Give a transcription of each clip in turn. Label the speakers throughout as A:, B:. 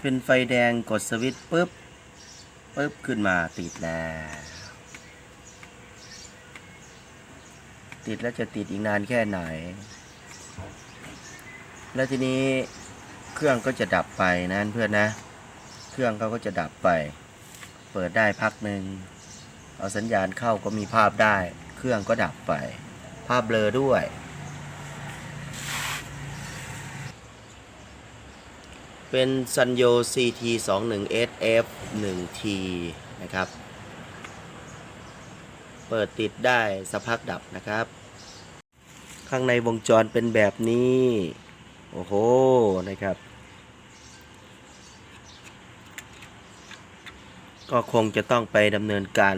A: เป็นไฟแดงกดสวิตช์ปุ๊บปุ๊บขึ้นมาติดแล้ว ติดแล้วจะติดอีกนานแค่ไหน แล้วทีนี้เครื่องก็จะดับไปนะเพื่อนนะ เครื่องเขาก็จะดับไป เปิดได้พักหนึ่งเอาสัญญาณเข้าก็มีภาพได้ เครื่องก็ดับไป ภาพเบลอด้วย เป็นซันโย CT 2 1 SF 1 T นะครับ เปิดติดได้สักพักดับนะครับ ข้างในวงจรเป็นแบบนี้ โอ้โห นะครับ ก็คงจะต้องไปดำเนินการ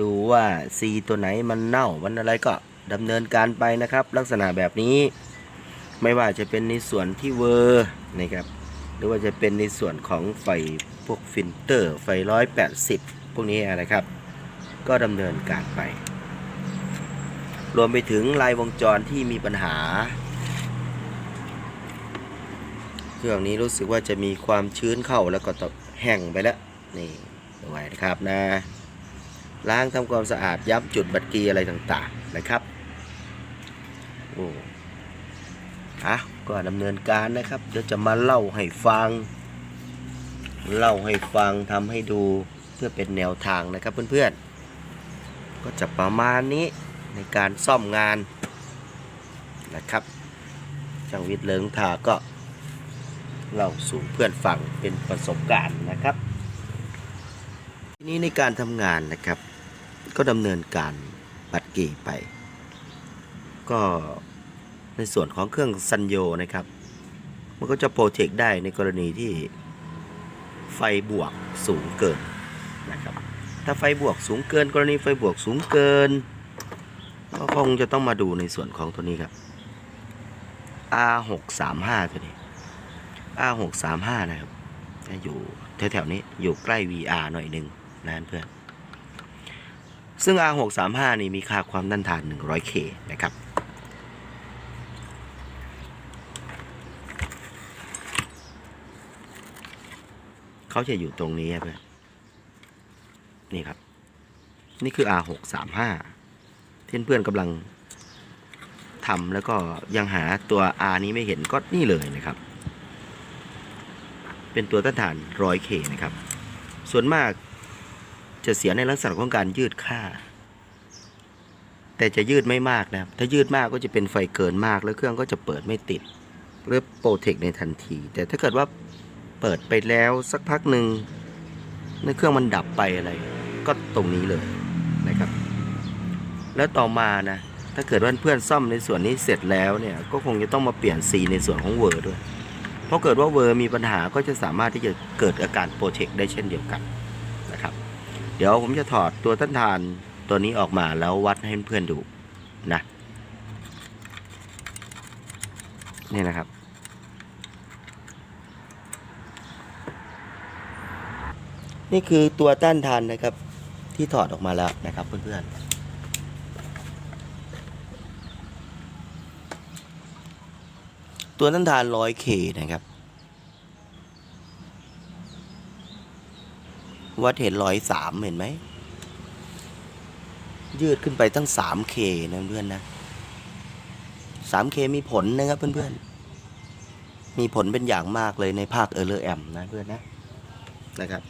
A: ดูว่า C ตัวไหนมันเน่า มันอะไรก็ดำเนินการไปนะครับ ลักษณะแบบนี้ ไม่ว่าจะเป็นในส่วนที่เวอร์นะครับ หรือว่าจะเป็นในส่วนของไฟพวกฟิลเตอร์ ไฟ180พวกนี้นะครับ ก็ดำเนินการไป รวมไปถึงลายวงจรที่มีปัญหา เครื่องนี้รู้สึกว่าจะมีความชื้นเข้าแล้วก็ตกแห้งไปแล้วนี่ดูไว้นะครับนะล้างทำความสะอาดย้ำจุดบัตรกีอะไรต่างๆนะครับโอ้อะ ก็ดำเนินการนะครับเดี๋ยวจะมาเล่าให้ฟัง เล่าให้ฟังทำให้ดูเพื่อเป็นแนวทางนะครับเพื่อนๆ ก็จะประมาณนี้ในการซ่อมงานนะครับช่างวิทย์เลิงทาก็เล่าสู่เพื่อนฟังเป็นประสบการณ์นะครับ ทีนี้ในการทำงานนะครับ ก็ดำเนินการบัตรเกไป ก็ ในส่วนของเครื่องซันโยนะครับ มันก็จะโปรเทคได้ในกรณีที่ไฟบวกสูงเกินนะครับ ถ้าไฟบวกสูงเกิน กรณีไฟบวกสูงเกิน ก็คงจะต้องมาดูในส่วนของตัวนี้ครับ R635 ตัวนี้ R635 นะครับอยู่แถวๆนี้อยู่ใกล้ VR หน่อยหนึ่งนะเพื่อนซึ่ง R635 นี่มีค่าความต้านทาน 100K นะครับ เขาจะอยู่ตรงนี้เพื่อนนี่ครับ นี่คือ R635 ที่เพื่อนกำลังทำแล้วก็ยังหาตัว R นี้ไม่เห็นก็นี่เลยนะครับ เป็นตัวต้านทาน 100K นะครับ ส่วนมากจะเสียในลักษณะของการยืดค่า แต่จะยืดไม่มากนะครับ ถ้ายืดมากก็จะเป็นไฟเกินมากแล้วเครื่องก็จะเปิดไม่ติดหรือโปรเทคในทันที แต่ถ้าเกิดว่า เปิดไปแล้วสักพักหนึ่งในเครื่องมันดับไปอะไร ก็ตรงนี้เลยนะครับ แล้วต่อมานะถ้าเกิดว่าเพื่อนซ่อมในส่วนนี้เสร็จแล้วเนี่ยก็คงจะต้องมาเปลี่ยนสีในส่วนของเวอร์ด้วย เพราะเกิดว่าเวอร์มีปัญหาก็จะสามารถที่จะเกิดอาการโปรเทคได้เช่นเดียวกันนะครับ เดี๋ยวผมจะถอดตัวต้านทานตัวนี้ออกมาแล้ววัดให้เพื่อนๆดูนะนี่นะครับ นี่คือตัวต้านทานนะครับ ที่ถอดออกมาแล้วนะครับเพื่อนๆตัวต้านทาน 100K นะครับ วัดเห็นร้อยสามเห็นไหม ยืดขึ้นไปตั้ง 3K นะเพื่อนนะ 3K มีผลนะครับเพื่อนๆ มีผลเป็นอย่างมากเลยในภาคเออร์เลอร์แอมนะเพื่อนนะ นะครับ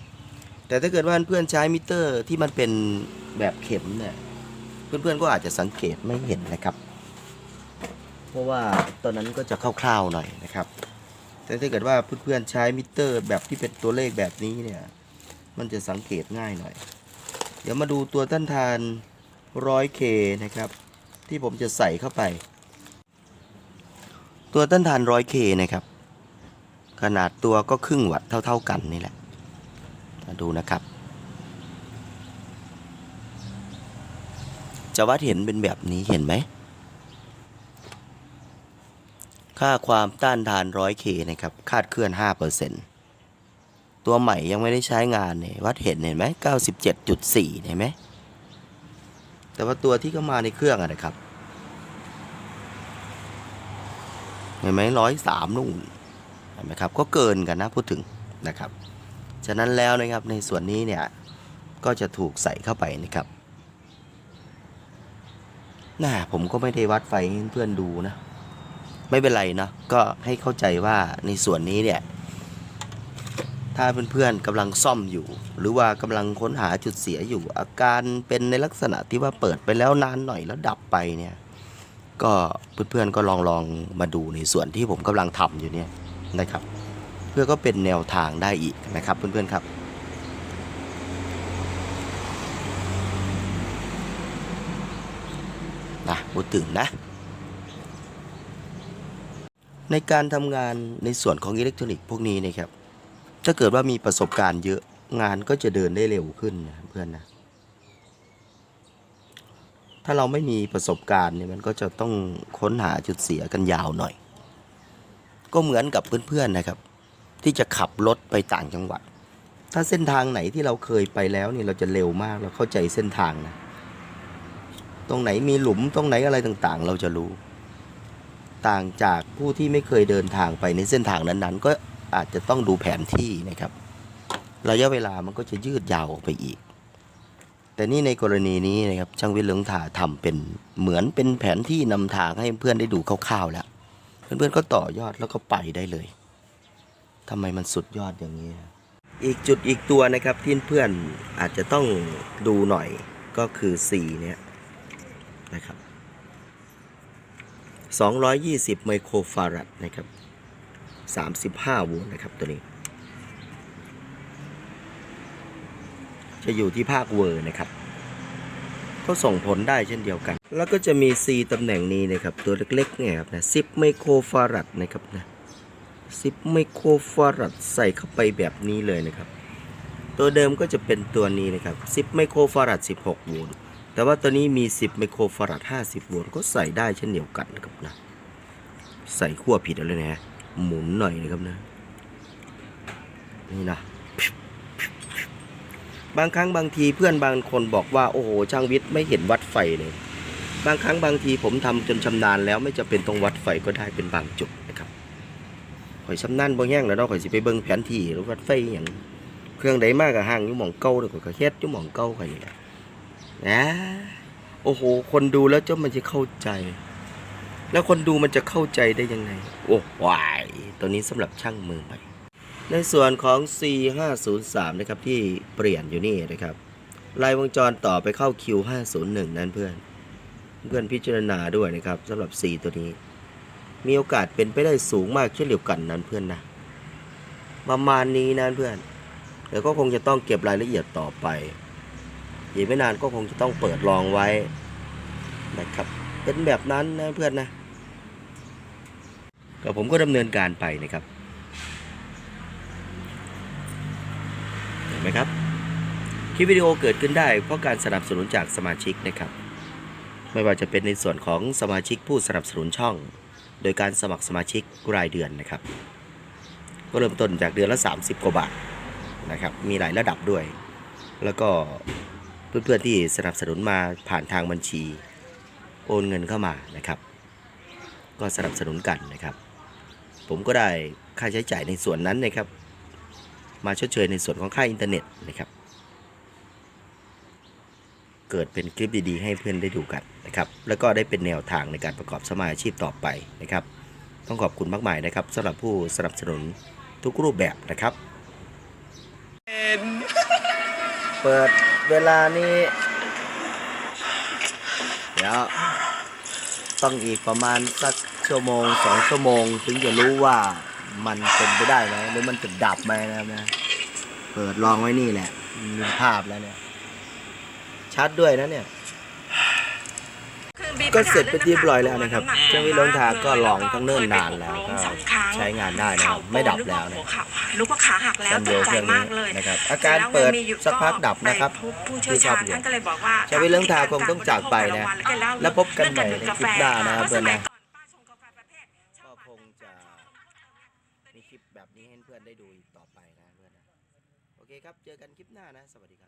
A: แต่ถ้าเกิดว่าเพื่อนใช้มิเตอร์ที่มันเป็นแบบเข็มเนี่ย เพื่อนๆก็อาจจะสังเกตไม่เห็นนะครับ เพราะว่าตอนนั้นก็จะคร่าวๆหน่อยนะครับ แต่ถ้าเกิดว่าเพื่อนๆใช้มิเตอร์แบบที่เป็นตัวเลขแบบนี้เนี่ย มันจะสังเกตง่ายหน่อย เดี๋ยวมาดูตัวต้านทาน 100K นะครับ ที่ผมจะใส่เข้าไป ตัวต้านทาน 100K นะครับ ขนาดตัวก็ครึ่งวัตต์เท่า ๆกันนี่แหละ มาดูนะครับ จะวัดเห็นเป็นแบบนี้เห็นไหม ค่าความต้านทาน 100K นะครับ คาดเคลื่อน 5%ตัวใหม่ยังไม่ได้ใช้งานเนี่ยวัดเห็นเห็นไหม 97.4 เห็นไหม แต่ว่าตัวที่เข้ามาในเครื่องอะนะครับ เห็นไหมร้อยสามนู่นเห็นไหมครับ ก็เกินกันนะพูดถึงนะครับ ฉะนั้นแล้วนะครับในส่วนนี้เนี่ยก็จะถูกใส่เข้าไปนะครับน่าผมก็ไม่ได้วัดไฟเพื่อนดูนะ ไม่เป็นไรนะก็ให้เข้าใจว่าในส่วนนี้เนี่ยถ้าเพื่อนๆกำลังซ่อมอยู่ หรือว่ากำลังค้นหาจุดเสียอยู่ อาการเป็นในลักษณะที่ว่าเปิดไปแล้วนานหน่อยแล้วดับไปเนี่ย ก็เพื่อนๆก็ลองลองมาดูในส่วนที่ผมกำลังทำอยู่เนี่ยนะครับ เพื่อก็เป็นแนวทางได้อีกนะครับเพื่อนๆครับนะพูดถึงนะ ในการทำงานในส่วนของอิเล็กทรอนิกส์พวกนี้นะครับ ถ้าเกิดว่ามีประสบการณ์เยอะงานก็จะเดินได้เร็วขึ้นนะเพื่อนนะ ถ้าเราไม่มีประสบการณ์เนี่ยมันก็จะต้องค้นหาจุดเสียกันยาวหน่อย ก็เหมือนกับเพื่อนๆนะครับ ที่จะขับรถไปต่างจังหวัด ถ้าเส้นทางไหนที่เราเคยไปแล้วเนี่ยเราจะเร็วมากเราเข้าใจเส้นทางนะ ตรงไหนมีหลุมตรงไหนอะไรต่างๆ เราจะรู้ ต่างจากผู้ที่ไม่เคยเดินทางไปในเส้นทางนั้นๆ ก็อาจจะต้องดูแผนที่นะครับ ระยะเวลามันก็จะยืดยาวออกไปอีก แต่นี่ในกรณีนี้นะครับช่างวิทย์เลืองถาทำเป็นเหมือนเป็นแผนที่นำทางให้เพื่อนได้ดูคร่าวๆแล้ว เพื่อนๆก็ต่อยอดแล้วก็ไปได้เลย ทำไมมันสุดยอดอย่างนี้ อีกจุดอีกตัวนะครับที่เพื่อนอาจจะต้องดูหน่อยก็คือ C เนี่ยนะครับ220 ไมโครฟารัดนะครับ 35 โวลต์นะครับตัวนี้ จะอยู่ที่ภาคเวอร์นะครับ ก็ส่งผลได้เช่นเดียวกัน แล้วก็จะมี C ตำแหน่งนี้นะครับ ตัวเล็กๆเนี่ยครับนะ10 ไมโครฟารัดนะครับนะ 10 ไมโครฟารัดใส่เข้าไปแบบนี้เลยนะครับ ตัวเดิมก็จะเป็นตัวนี้นะครับ 10 ไมโครฟารัด 16 โวลต์ แต่ว่าตัวนี้มี 10 ไมโครฟารัด 50 โวลต์ ก็ใส่ได้เช่นเดียวกันนะครับนะ ใส่ขั้วผิดแล้วนะฮะ หมุนหน่อยนะครับนะ นี่นะ บางครั้งบางทีเพื่อนบางคนบอกว่าโอ้โหช่างวิทย์ไม่เห็นวัดไฟเลย บางครั้งบางทีผมทำจนชำนาญแล้วไม่จะเป็นต้องวัดไฟก็ได้เป็นบางจุด ข่อยชำนาญบ่แห้งแล้วเนาะข่อยสิไปเบิ่งแผนที่รือวัดไฟอหย่างเครื่องใดมากกับห่างอยู่หม่องเก่าเลยข่อยก็เฮ็ดอยู่หม่องเก่าข่อยนี่แหละนะโอ้โห คนดูแล้วเจ้ามันจะเข้าใจ แล้วคนดูมันจะเข้าใจได้ยังไง โอ้วายตัวนี้สำหรับช่างมือใหม่ ในส่วนของ C503 นะครับที่เปลี่ยนอยู่นี่นะครับลายวงจรต่อไปเข้า Q501 นั่นเพื่อน เพื่อนพิจารณาด้วยนะครับสำหรับ C ตัวนี้ มีโอกาสเป็นไปได้สูงมากเช่นเดียวกันนั้นเพื่อนนะ ประมาณนี้นะเพื่อนเดี๋ยวก็คงจะต้องเก็บรายละเอียดต่อไปอีกไม่นานก็คงจะต้องเปิดลองไว้นะครับ เป็นแบบนั้นนะเพื่อนนะก็ผมก็ดำเนินการไปนะครับเห็นไหมครับคลิปวิดีโอเกิดขึ้นได้เพราะการสนับสนุนจากสมาชิกนะครับ ไม่ว่าจะเป็นในส่วนของสมาชิกผู้สนับสนุนช่อง โดยการสมัครสมาชิกรายเดือนนะครับ ก็เริ่มต้นจากเดือนละ 30 กว่าบาทนะครับ มีหลายระดับด้วย แล้วก็เพื่อนๆที่สนับสนุนมาผ่านทางบัญชี โอนเงินเข้ามานะครับ ก็สนับสนุนกันนะครับ ผมก็ได้ค่าใช้จ่ายในส่วนนั้นนะครับ มาชดเชยในส่วนของค่าอินเทอร์เน็ตนะครับ เกิดเป็นคลิปดีๆ ให้เพื่อนได้ดูกันนะครับ แล้วก็ได้เป็นแนวทางในการประกอบสมาอาชีพต่อไปนะครับ ต้องขอบคุณมากมายนะครับสำหรับผู้สนับสนุนทุกรูปแบบนะครับ เปิดเวลานี้ เดี๋ยวต้องอีกประมาณสักชั่วโมงสองชั่วโมง ถึงจะรู้ว่ามันเป็นไปได้ไหมหรือมันจะดับไหมนะครับนะ เปิดลองไว้นี่แหละมีภาพแล้วเนี่ย ชัดด้วยนะเนี่ย ก็เสร็จไปนที่เรียบร้อยแล้วนะครับเครื่องวิทย์ล้นทางก็ลองทั้งเนิ่นนานแล้วก็ใช้งานได้นะครับไม่ดับแล้วนะ
B: นึกว่าขาหักแล้ว
A: ซัน
B: ต
A: เว
B: ก
A: ล
B: ใจ
A: เครื่อง
B: มา
A: นี้
B: กเลย
A: นะครับอาการเปิดสักพักดับนะครับ
B: ไปพผู้เชี่ยวชาญ
A: ที่ชอบอยู่
B: ท่านก็เลยบอกว่า
A: ใช้วิทย์เรื่องทางคงต้องจากไปนะ แล้วพบกันใหม่ในคลิปหน้านะครับเพื่อนนะก็คงจะมีคลิปแบบนี้ให้เพื่อนได้ดูอีกต่อไปนะเพื่อนนะโอเคครับ เจอกันคลิปหน้านะ สวัสดีครับ